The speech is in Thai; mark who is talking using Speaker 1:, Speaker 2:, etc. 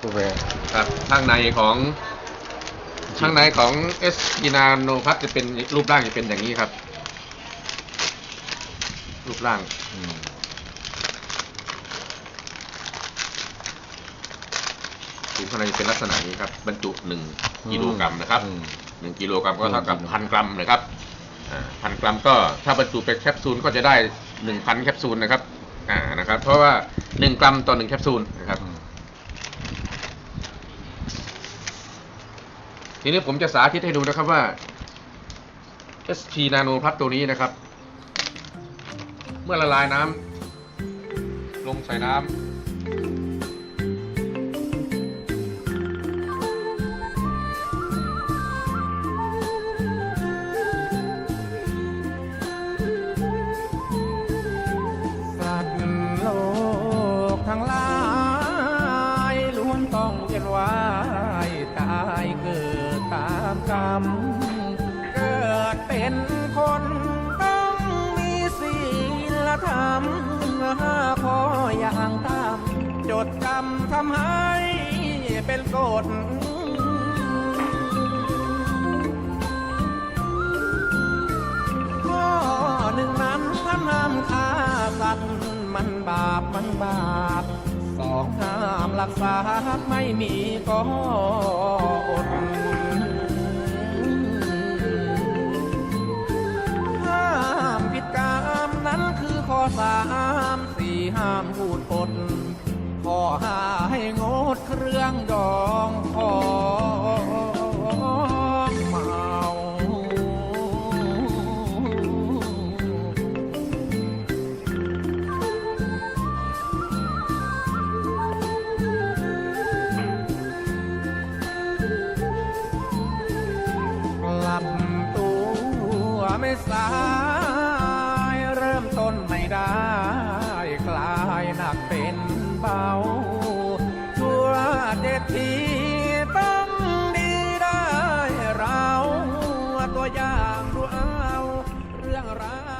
Speaker 1: ตัวแวร์
Speaker 2: ครับข้างในของข้างในของเอสกีนาโนพัทจะเป็นรูปร่างจะเป็นอย่างนี้ครับ รูปร่าง
Speaker 1: อืม
Speaker 2: ถุงข้างในจะเป็นลักษณะนี้ครับ บรรจุหนึ่งกิโลกรัมนะครับอื
Speaker 1: ม
Speaker 2: หนึ่งกิโลกรัมก็เท่ากับหนึ่งกิโลพันกรัมนะครับพันกรัมก็ถ้าบรรจุเป็นแคปซูลก็จะได้หนึ่งพันแคปซูลนะครับอ่านะครับ เพราะว่าหนึ่งกรัมต่อหนึ่งแคปซูลนะครับ อืม ทีนี้ผมจะสาธิตให้ดูนะครับว่า SP Nano Plus ตัวนี้นะครับ เมื่อละลายน้ำลงใส่น้ำ
Speaker 3: ามกรรมเกิดเป็นคนต้องมีศีลธรรมห้าขออย่างตาม จดจำทำให้เป็นกฎข้อหนึ่งนั้นท่านห้ามฆ่าสัตว์มันบาปมันบาปสองห้ามลักทรัพย์ไม่มีก็อด ห้ามพูดปดขอหาให้งดเครื่องดองของเมากลับตัวไม่สาากเป็นเบาชั่วเด็ดทีต้องดีได้เรา ตัวอย่างรู้เอา เรื่องราว